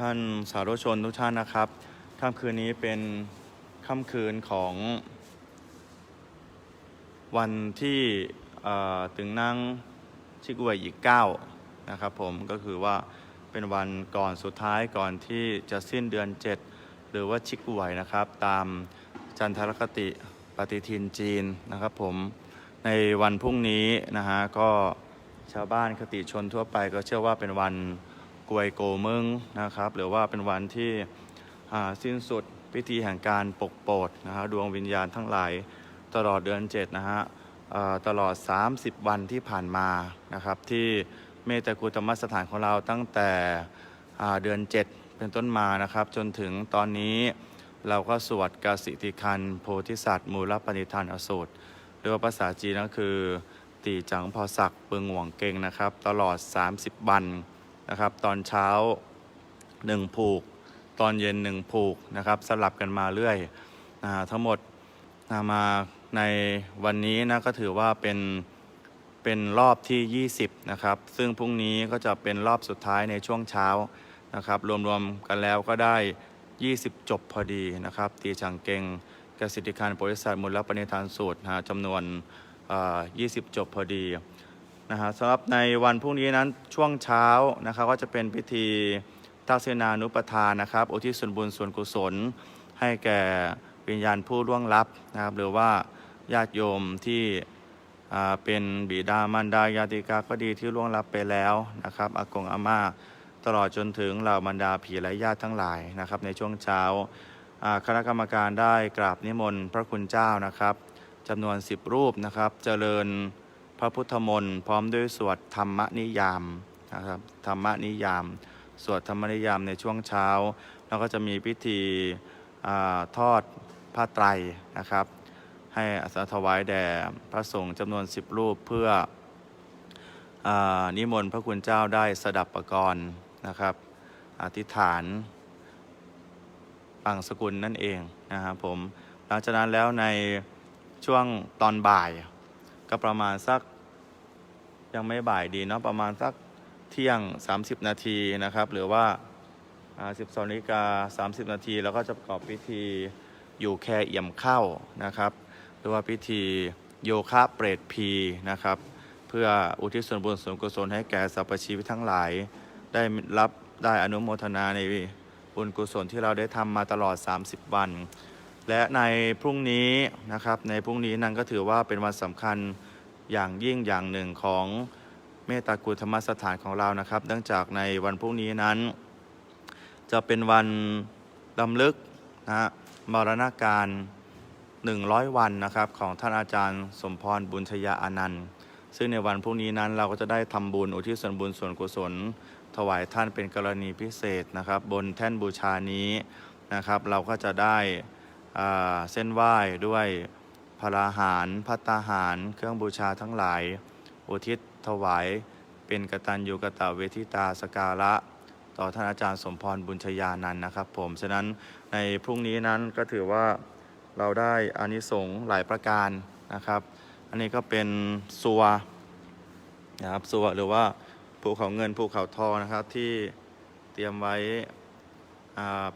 ท่านสาธุชนทุกท่านนะครับค่ำคืนนี้เป็นค่ำคืนของวันที่ถึงนั่งชิกวยอีกเก้านะครับผมก็คือว่าเป็นวันก่อนสุดท้ายก่อนที่จะสิ้นเดือน 7 หรือว่าชิกวยนะครับ ตามจันทรคติปฏิทินจีนนะครับผมในวันพรุ่งนี้นะฮะก็ชาวบ้านคติชนทั่วไปก็เชื่อว่าเป็นวัน กวยโกเมึงนะครับ หรือว่าเป็นวันที่สิ้นสุดพิธีแห่งการปกโปรดนะฮะดวงวิญญาณทั้งหลายตลอดเดือน7นะฮะเอ่อตลอด 30 วันที่ผ่านมานะครับ ที่เมตตากุธรรมสถานของเราตั้งแต่เดือน 7 เป็นต้นมานะครับ จนถึงตอนนี้เราก็สวดกสิติคัน โพธิสัตว์ มูลปณิธานอสูตรหรือว่าภาษาจีนก็คือตีจังพอศักดิ์ปึงหวงเก่งนะครับ ตลอด 30 วัน นะครับ ตอนเช้า 1 ผูก ตอนเย็น 1 ผูกนะครับ สลับกันมาเรื่อยนะทั้งหมดนะมาในวันนี้นะก็ถือว่าเป็นเป็นรอบที่ 20 นะครับ ซึ่งพรุ่งนี้ก็จะเป็นรอบสุดท้ายในช่วงเช้านะครับ รวมๆกันแล้วก็ได้ 20 จบพอดีนะครับ ตีจังเกงกสิทธิการบริษัทมูลปณิธานสูตรนะจำนวนเอ่อ20 จบพอดี นะฮะสำหรับในวันพรุ่งนี้นั้นช่วงเช้านะครับก็จะเป็นพิธีทักษิณานุปทานนะครับอุทิศส่วนบุญส่วนกุศล ให้แก่วิญญาณผู้ล่วงลับนะครับหรือว่าญาติโยมที่เป็นบิดามารดาญาติกาก็ดีที่ล่วงลับไปแล้วนะครับอากงอาม่าตลอดจนถึงเหล่าบรรดาผีและญาติทั้งหลายนะครับ ในช่วงเช้าอ่าคณะกรรมการได้กราบนิมนต์พระคุณเจ้านะครับจำนวน 10 รูปนะครับ เจริญ พระพุทธมนต์พร้อมด้วยสวดธรรมนิยามนะครับธรรมนิยาม สวดธรรมนิยามในช่วงเช้า แล้วก็จะมีพิธีอทอดผ้าไตรนะครับ ให้อาสาถวายแด่พระสงฆ์จำนวน 10 รูปเพื่ออนิมนต์พระคุณเจ้าได้สดับประกรณ์นะครับอธิษฐานปังสกุลนั่นเองนะครับผมหลังจากนั้นแล้วในช่วงตอนบ่าย ก็ประมาณสักยังไม่บ่ายดีเนาะประมาณสักเที่ยง 30 นาทีนะครับ หรือว่า 12นาฬิกา30 นาทีแล้วก็จะประกอบพิธีอยู่แค่เอี่ยมเข้านะครับ หรือว่าพิธีโยคะเปรตพีนะครับ เพื่ออุทิศส่วนบุญส่วนกุศลให้แก่สรรพชีวิตทั้งหลาย ได้รับได้อนุโมทนาในบุญกุศลที่เราได้ทำมาตลอด 30 วัน และในพรุ่งนี้นะครับในพรุ่งนี้นั้นก็ถือว่าเป็นวันสำคัญอย่างยิ่งอย่างหนึ่งของเมตตากุธรรมสถานของเรานะครับ เนื่องจากในวันพรุ่งนี้นั้น จะเป็นวันลำลึกนะฮะมรณาการ 100 วันนะครับของท่านอาจารย์สมพรบุญชยาอานันต์ ซึ่งในวันพรุ่งนี้นั้นเราก็จะได้ทำบุญอุทิศส่วนบุญส่วนกุศล ถวายท่านเป็นกรณีพิเศษนะครับ บนแท่นบูชานี้นะครับ เราก็จะได้ เส้นไหว้ด้วยพระหารพัตาหาร เครื่องบูชาทั้งหลาย อุทิศถวาย เป็นกตัญญูกตเวทิตาสการะ ต่อท่านอาจารย์สมพรบุญชยานันท์นะครับ ผม ฉะนั้นในพรุ่งนี้นั้นก็ถือว่าเราได้อานิสงส์หลายประการนะครับ อันนี้ก็เป็นสัวนะครับสัวหรือว่าภูเขาเงินภูเขาทองนะครับที่เตรียมไว้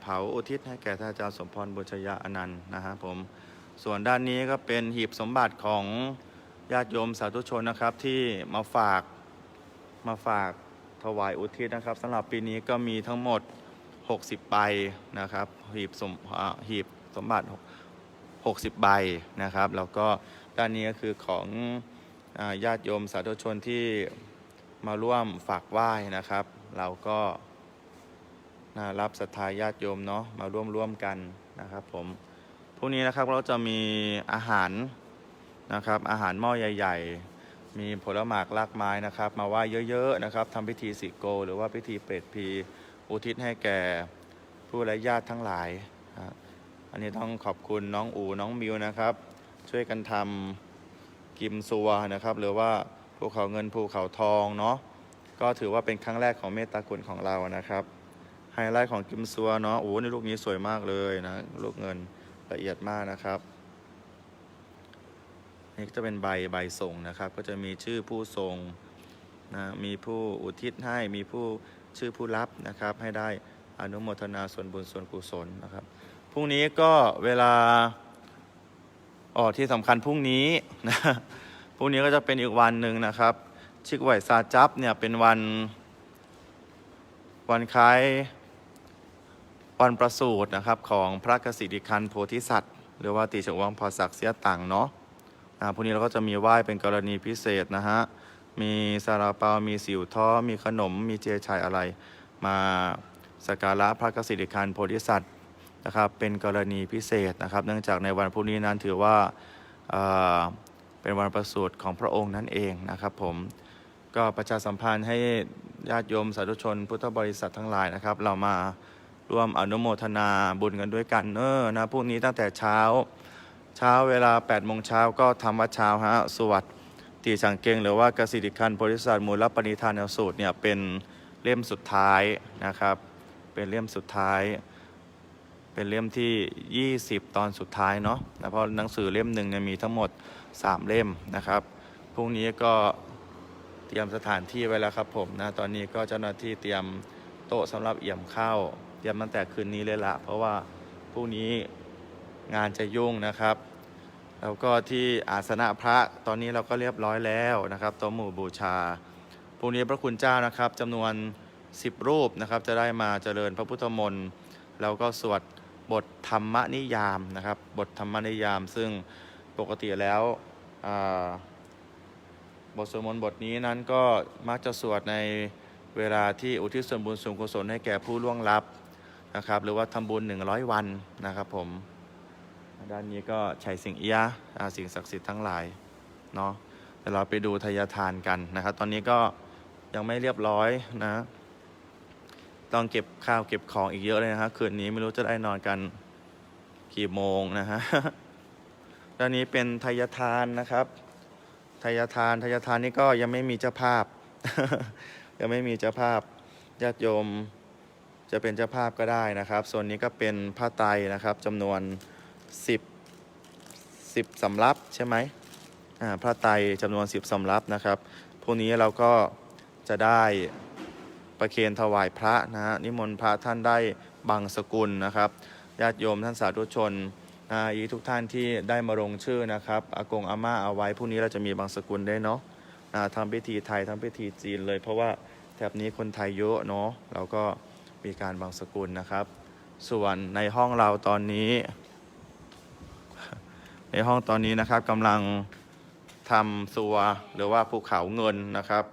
เผาอุทิศให้แก่ท่านอาจารย์สมพรบุญชยาอนันต์นะครับผมส่วนด้านนี้ก็เป็นหีบสมบัติของญาติโยมสาธุชนนะครับที่มาฝากมาฝากถวายอุทิศนะครับสำหรับปีนี้ก็มีทั้งหมด 60 ใบนะครับ หีบสมหีบสมบัติ 60 ใบนะครับแล้วก็ด้านนี้ก็คือของญาติโยมสาธุชนที่มาร่วมฝากไหว้นะครับ เราก็ นะรับศรัทธาญาติโยมเนาะมาร่วมร่วมกันนะครับผมพรุ่งนี้นะครับเราจะมีอาหารนะครับอาหารหม้อใหญ่ ๆ มีผลหมากลากไม้นะครับมาไหว้เยอะๆนะครับทำพิธีสิโก หรือว่าพิธีเปรตพีอุทิศให้แก่ผู้และญาติทั้งหลายอันนี้ต้องขอบคุณน้องอูน้องมิวนะครับ ช่วยกันทำกิมซัวนะครับ หรือว่าภูเขาเงินภูเขาทองเนาะก็ถือว่าเป็นครั้งแรกของเมตตาคุณของเรานะครับ ไฮไลท์ของกิมซัวเนาะโอ้ในลูกนี้สวยมากเลยนะ ลูกเงินละเอียดมากนะครับนี่ก็จะเป็นใบใบส่งนะครับ ก็จะมีชื่อผู้ส่งนะมีผู้อุทิศให้มีผู้ชื่อผู้รับนะครับ ให้ได้อนุโมทนาส่วนบุญส่วนกุศลนะครับพรุ่งนี้ก็เวลาอ๋อที่สำคัญพรุ่งนี้นะพรุ่งนี้ก็จะเป็นอีกวันหนึ่งนะครับ ชิกไหวซาจับเนี่ยเป็นวันวันคล้าย วันประสูตินะครับของพระกสิทธิคันโพธิสัตว์ หรือว่าติชวังพอศักดิ์เสียต่างเนาะอ่าพรุ่งนี้เราก็จะมีไหว้เป็นกรณีพิเศษนะฮะ มีซาลาเปา มีสิวท้อ มีขนม มีเจชายอะไร มาสักการะพระกสิทธิคันโพธิสัตว์นะครับเป็นกรณีพิเศษนะครับ เนื่องจากในวันพรุ่งนี้นั้นถือว่าอ่อเป็นวันประสูติของพระองค์นั่นเองนะครับผมก็ประชาสัมพันธ์ให้ญาติโยมสาธุชน พุทธบริษัททั้งหลายนะครับ เรามา ร่วมอนุโมทนาบุญกันด้วยกันเนอะนะพรุ่งนี้ตั้งแต่เช้า เช้าเวลา8โมงเช้าก็ทำวัดเช้าฮะสวัสดิ์ตีสังเกงหรือว่ากสิทธิคันโพธิสัตว์มูลปณิธานสูตรเนี่ยเป็นเล่มสุดท้ายนะครับ เป็นเล่มสุดท้าย เป็นเล่มที่ 20 ตอนสุดท้ายเนาะนะเพราะหนังสือเล่มหนึ่งเนี่ยมีทั้งหมด 3 เล่มนะครับพรุ่งนี้ก็เตรียมสถานที่ไว้แล้วครับผมนะตอนนี้ก็เจ้าหน้าที่เตรียมโต๊ะสำหรับเอี่ยมข้าว เตรียมตั้งแต่คืนนี้เลยละ เพราะว่าพรุ่งนี้งานจะยุ่งนะครับ แล้วก็ที่อาสนะพระตอนนี้เราก็เรียบร้อยแล้วนะครับโต๊ะหมู่บูชาพรุ่งนี้พระคุณเจ้านะครับจำนวน 10 รูปนะครับ จะได้มาเจริญพระพุทธมนต์แล้วก็สวดบทธรรมนิยามนะครับ บทธรรมนิยาม ซึ่งปกติแล้วบทสวดมนต์บทนี้นั้นก็มักจะสวดในเวลาที่อุทิศส่วนบุญส่วนกุศลให้แก่ผู้ล่วงลับ นะครับหรือว่าทำบุญ 100 วันนะครับผมด้านนี้ก็ชัยสิงเอียสิ่งศักดิ์สิทธิ์ทั้งหลายเนาะเดี๋ยวเราไปดูทายทานกันนะครับ ตอนนี้ก็ยังไม่เรียบร้อยนะต้องเก็บข้าวเก็บของอีกเยอะเลยนะฮะคืนนี้ไม่รู้จะได้นอนกันกี่โมงนะฮะด้านนี้เป็นทายทานนะครับทายทานทายทานนี่ก็ยังไม่มีเจ้าภาพ ยังไม่มีเจ้าภาพญาติโยม จะเป็นเจ้าภาพก็ได้นะครับส่วนนี้ก็เป็นผ้าไตรนะครับจำนวน 10 10สำรับใช่ไหมอ่าพระไตรจำนวน 10สำรับนะครับพวกนี้เราก็จะได้ประเคนถวายพระนะฮะนิมนต์พระท่านได้บางสกุลนะครับญาติโยมท่านสาธุชนนะอีทุกท่านที่ได้มาลงชื่อนะครับอากงอาม่าเอาไว้พรุ่งนี้เราจะมีบางสกุลได้เนาะอ่าทำพิธีไทยทำพิธีจีนเลย เพราะว่าแถบนี้คนไทยเยอะเนาะเราก็ มีการบางสกุลนะครับ ส่วนในห้องเราตอนนี้ ในห้องตอนนี้นะครับกำลังทำซัวหรือว่าภูเขาเงินนะครับ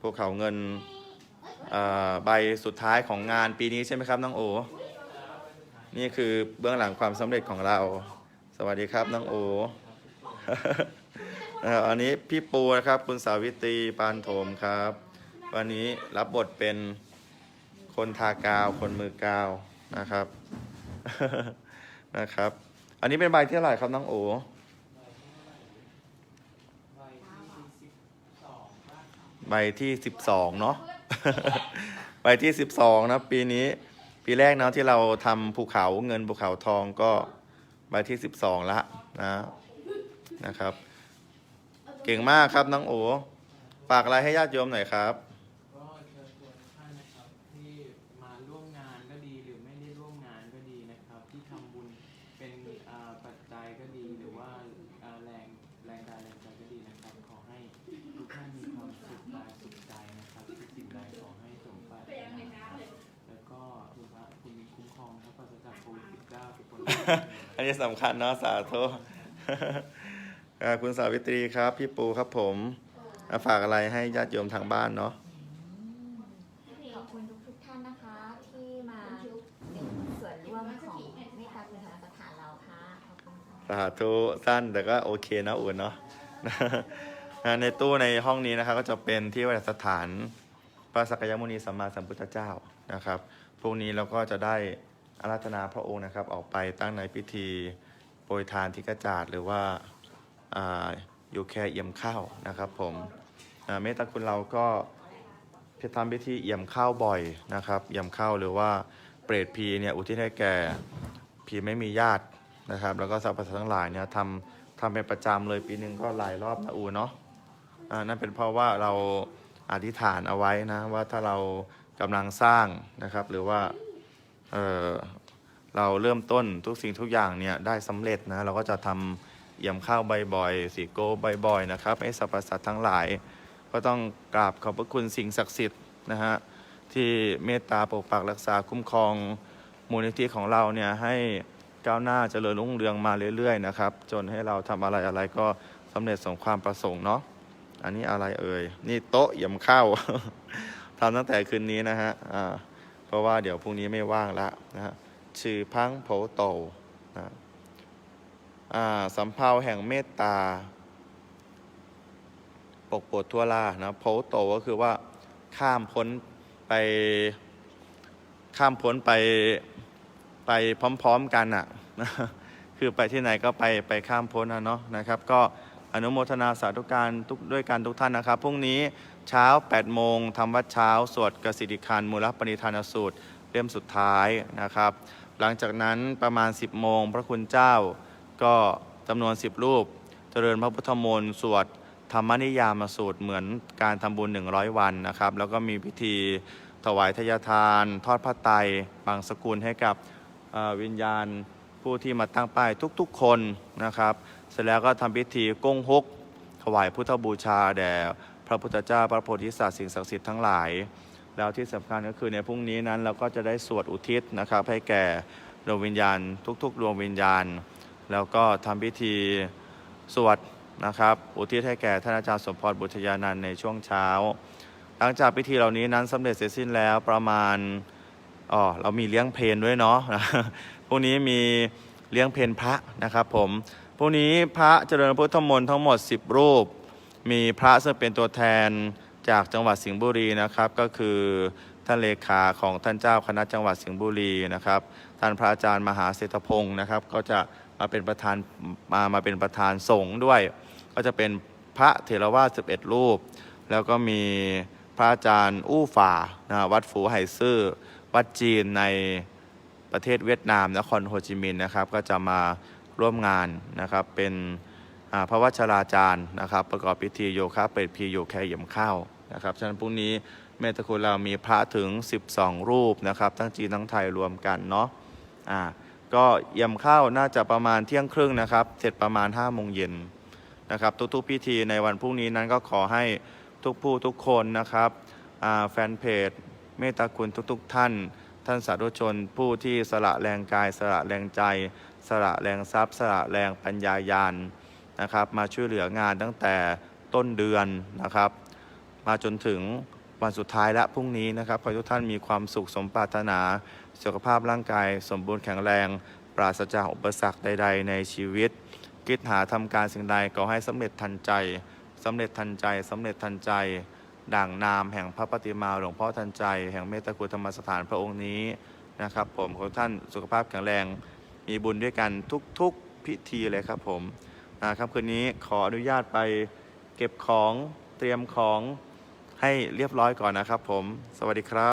ภูเขาเงินใบสุดท้ายของงานปีนี้ใช่ไหมครับน้องโอ นี่คือเบื้องหลังความสำเร็จของเรา สวัสดีครับน้องโออันนี้พี่ปูนะครับ คุณสาวิตรีปานโถมครับ วันนี้รับบทเป็น คนทากาว คนมือกาวนะครับ นะครับ อันนี้เป็นใบที่เท่าไหร่ครับน้องโอใบที่สิบสองเนาะใบที่สิบสองนะปีนี้ ปีแรกเนาะที่เราทำภูเขาเงินภูเขาทองก็ใบที่สิบสองละนะนะครับ เก่งมากครับน้องโอฝากอะไรให้ญาติโยมหน่อยครับ อันนี้สำคัญเนาะสาธุอ่าคุณสาวิตรีครับ พี่ปูครับผมอะฝากอะไรให้ญาติโยมทางบ้านเนาะขอบคุณทุกทุกๆท่านนะคะ ที่มาเป็นส่วนร่วมของเมตตาคุณธรรมสถานเราค่ะขอบคุณค่ะสาธุสั้นแต่ก็โอเคนะอุ่นเนาะนะในตู้ในห้องนี้นะครับก็จะเป็นที่ประดิษฐานพระสักยมุนีสัมมาสัมพุทธเจ้านะครับ พวกนี้เราก็จะได้ อาราธนาพระองค์นะครับ ออกไปตั้งในพิธีโปรยทานทิกระจาดหรือว่าอยู่แค่เอี่ยมข้าวนะครับ ผมเมตตาคุณเราก็ทำพิธีเอี่ยมข้าวบ่อยนะครับ เอี่ยมข้าวหรือว่าเปรตพีเนี่ยอุทิศให้แก่พีไม่มีญาตินะครับ แล้วก็สรรพสัตว์ทั้งหลายเนี่ยทำทำเป็นประจำเลยปีหนึ่งก็หลายรอบนะอูเนาะนั่นเป็นเพราะว่าเราอธิษฐานเอาไว้นะว่าถ้าเรากำลังสร้างนะครับ หรือว่า เออเราเริ่มต้นทุกสิ่งทุกอย่างเนี่ยได้สำเร็จนะเราก็จะทำเยี่ยมข้าวบ่อยๆสีโก้บ่อยๆนะครับให้สรรพสัตว์ทั้งหลาย ก็ต้องกราบขอบพระคุณสิ่งศักดิ์สิทธิ์นะฮะที่เมตตาปกปักรักษาคุ้มครองมูลนิธิของเราเนี่ยให้ก้าวหน้าเจริญรุ่งเรืองมาเรื่อยๆนะครับจนให้เราทำอะไรอะไรก็สำเร็จสมความประสงค์เนาะอันนี้อะไรเอ่ยนี่โต๊ะเยี่ยมข้าวทำตั้งแต่คืนนี้นะฮะอ่า ราะว่าเดี๋ยวพรุ่งนี้ไม่ว่างแล้วนะฮะชื่อพังโผโตนะอ่าสำเภาแห่งเมตตา ปกปวดทั่วลานะโพโตก็คือว่าข้ามพ้นไป ข้ามพ้นไปไปพร้อมๆกันอะคือไปที่ไหนก็ไปไปข้ามพ้นนะเนาะนะครับ ก็อนุโมทนาสาธุการทุกด้วยกันทุกท่านนะครับพรุ่งนี้ เช้า 8 โมงทำวัดเช้า สวดกสิทธิคารมูลปณิธานสูตรเล่มสุดท้ายนะครับ หลังจากนั้นประมาณ 10 โมง พระคุณเจ้าก็จำนวน 10 รูป เจริญพระพุทธมนต์สวดธรรมนิยามสูตรเหมือนการทำบุญ 100 วันนะครับ แล้วก็มีพิธีถวายทยทาน ทอดพระไตรบางสกุลให้กับวิญญาณผู้ที่มาตั้งป้ายทุกๆคนนะครับ เสร็จแล้วก็ทำพิธีก้งฮกถวายพุทธบูชาแด่ พระพุทธเจ้าพระโพธิสัตว์สิ่งศักดิ์สิทธิ์ทั้งหลาย แล้วที่สำคัญก็คือในพรุ่งนี้นั้นเราก็จะได้สวดอุทิศนะครับให้แก่ดวงวิญญาณ ทุกๆดวงวิญญาณ แล้วก็ทำพิธีสวดนะครับอุทิศให้แก่ท่านอาจารย์สมพรบุตรยานันในช่วงเช้า หลังจากพิธีเหล่านี้นั้นสำเร็จเสร็จสิ้นแล้วประมาณอ๋อเรามีเลี้ยงเพลนด้วยเนาะพรุ่งนี้มีเลี้ยงเพลนพระนะครับผมพรุ่งนี้พระเจริญพุทธมนต์ทั้งหมด 10 รูป มีพระซึ่งเป็นตัวแทนจากจังหวัดสิงห์บุรีนะครับ ก็คือท่านเลขาของท่านเจ้าคณะจังหวัดสิงห์บุรีนะครับ ท่านพระอาจารย์มหาเศรษฐพงศ์นะครับ ก็จะมาเป็นประธานมามาเป็นประธานสงฆ์ด้วย ก็จะเป็นพระเถรวาท11 รูป แล้วก็มีพระอาจารย์อู้ฝ่านะวัดฝูไห่ซื่อ วัดจีนในประเทศเวียดนามนครโฮจิมินห์นะครับ ก็จะมาร่วมงานนะครับเป็น พระวชราจารย์นะครับ ประกอบพิธีโยคะเปิดพีโยแคเหยี่ยมข้าวนะครับฉะนั้นพรุ่งนี้เมตตาคุณเรามีพระถึง 12 รูปนะครับ ทั้งจีนทั้งไทยรวมกันเนาะอ่าก็เยี่ยมข้าวน่าจะประมาณเที่ยงครึ่งนะครับ เสร็จประมาณ5้าโมงเย็นนะครับ ทุกๆพิธีในวันพรุ่งนี้นั้นก็ขอให้ทุกผู้ทุกคนนะครับแฟนเพจเมตตาคุณทุกๆ ท่าน ท่านสาธุชนผู้ที่สละแรงกาย สละแรงใจ สละแรงทรัพย์ สละแรงปัญญายาน นะครับมาช่วยเหลืองานตั้งแต่ต้นเดือนนะครับ มาจนถึงวันสุดท้ายและพรุ่งนี้นะครับขอให้ทุกท่านมีความสุขสมปรารถนา สุขภาพร่างกาย สมบูรณ์แข็งแรง ปราศจากอุปสรรคใด ๆ ในชีวิต คิดหาทำการสิ่งใดก็ให้สำเร็จทันใจสำเร็จทันใจสำเร็จทันใจ ด่างนามแห่งพระปฏิมาหลวงพ่อทันใจ แห่งเมตตาคุณธรรมสถานพระองค์นี้นะครับผมขอท่านสุขภาพแข็งแรง มีบุญด้วยกันทุกๆพิธีเลยครับผม นะครับคืนนี้ขออนุญาตไปเก็บของเตรียมของให้เรียบร้อยก่อนนะครับผม สวัสดีครับ